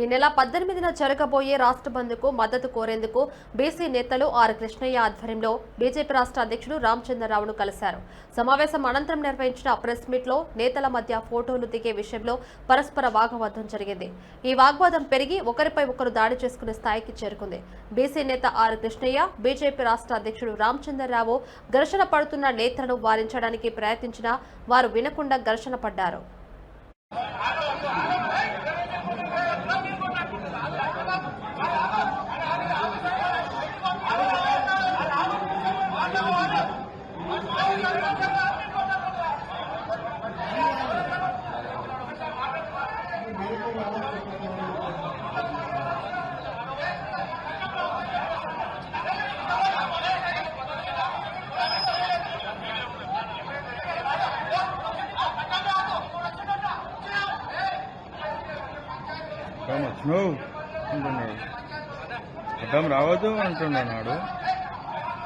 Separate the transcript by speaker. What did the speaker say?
Speaker 1: ఈ నెల పద్దెనిమిదిన జరగబోయే రాష్ట్ర బంద్కు మద్దతు కోరేందుకు బీసీ నేతలు ఆర్. కృష్ణయ్య ఆధ్వర్యంలో బీజేపీ రాష్ట్ర అధ్యక్షుడు రామచంద్రరావును కలిశారు. సమావేశం అనంతరం నిర్వహించిన ప్రెస్ మీట్లో నేతల మధ్య ఫోటోలు దిగే విషయంలో పరస్పర వాగ్వాదం జరిగింది. ఈ వాగ్వాదం పెరిగి ఒకరిపై ఒకరు దాడి చేసుకునే స్థాయికి చేరుకుంది. బీసీ నేత ఆర్. కృష్ణయ్య బీజేపీ రాష్ట్ర అధ్యక్షుడు రామచంద్రరావు ఘర్షణ పడుతున్న నేతలను వారించడానికి ప్రయత్నించినా వారు వినకుండా ఘర్షణ పడ్డారు.
Speaker 2: అడ్డం అంటున్నాడు రావద్దు అంటున్నాడు.